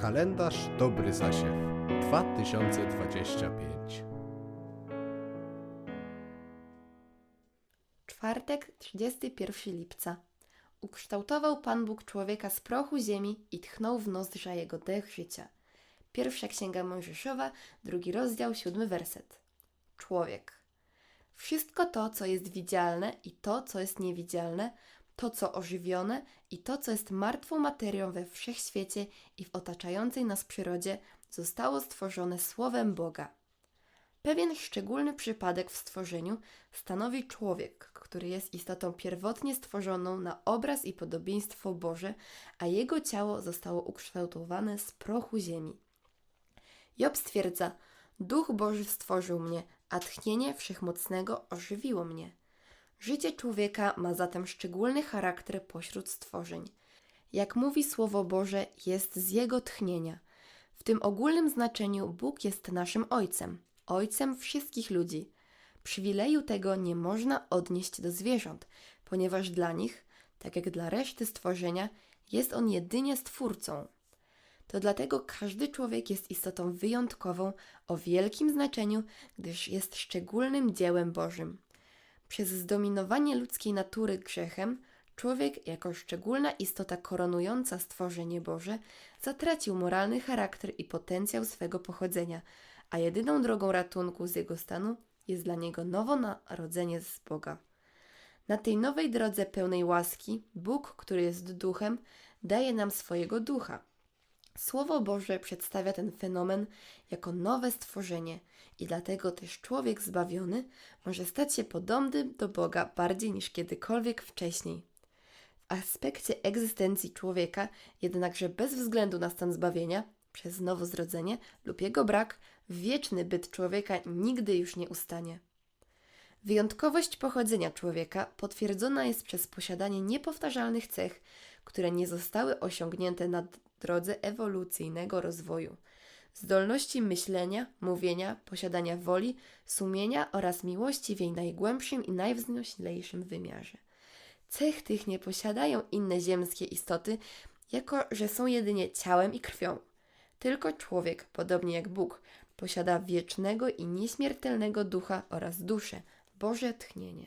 Kalendarz Dobry Zasiew 2025 Czwartek, 31 lipca. Ukształtował Pan Bóg człowieka z prochu ziemi i tchnął w nozdrza jego dech życia. Pierwsza księga Mojżeszowa, drugi rozdział, siódmy werset. Człowiek. Wszystko to, co jest widzialne i to, co jest niewidzialne, to, co ożywione i to, co jest martwą materią we wszechświecie i w otaczającej nas przyrodzie, zostało stworzone słowem Boga. Pewien szczególny przypadek w stworzeniu stanowi człowiek, który jest istotą pierwotnie stworzoną na obraz i podobieństwo Boże, a jego ciało zostało ukształtowane z prochu ziemi. Job stwierdza: Duch Boży stworzył mnie, a tchnienie wszechmocnego ożywiło mnie. Życie człowieka ma zatem szczególny charakter pośród stworzeń. Jak mówi Słowo Boże, jest z jego tchnienia. W tym ogólnym znaczeniu Bóg jest naszym Ojcem, Ojcem wszystkich ludzi. Przywileju tego nie można odnieść do zwierząt, ponieważ dla nich, tak jak dla reszty stworzenia, jest on jedynie stwórcą. To dlatego każdy człowiek jest istotą wyjątkową o wielkim znaczeniu, gdyż jest szczególnym dziełem Bożym. Przez zdominowanie ludzkiej natury grzechem, człowiek, jako szczególna istota koronująca stworzenie Boże, zatracił moralny charakter i potencjał swego pochodzenia, a jedyną drogą ratunku z jego stanu jest dla niego nowonarodzenie z Boga. Na tej nowej drodze pełnej łaski, Bóg, który jest duchem, daje nam swojego ducha. Słowo Boże przedstawia ten fenomen jako nowe stworzenie i dlatego też człowiek zbawiony może stać się podobny do Boga bardziej niż kiedykolwiek wcześniej. W aspekcie egzystencji człowieka, jednakże bez względu na stan zbawienia, przez nowozrodzenie lub jego brak, wieczny byt człowieka nigdy już nie ustanie. Wyjątkowość pochodzenia człowieka potwierdzona jest przez posiadanie niepowtarzalnych cech, które nie zostały osiągnięte na drodze ewolucyjnego rozwoju. Zdolności myślenia, mówienia, posiadania woli, sumienia oraz miłości w jej najgłębszym i najwznioślejszym wymiarze. Cech tych nie posiadają inne ziemskie istoty, jako że są jedynie ciałem i krwią. Tylko człowiek, podobnie jak Bóg, posiada wiecznego i nieśmiertelnego ducha oraz duszę, Boże tchnienie.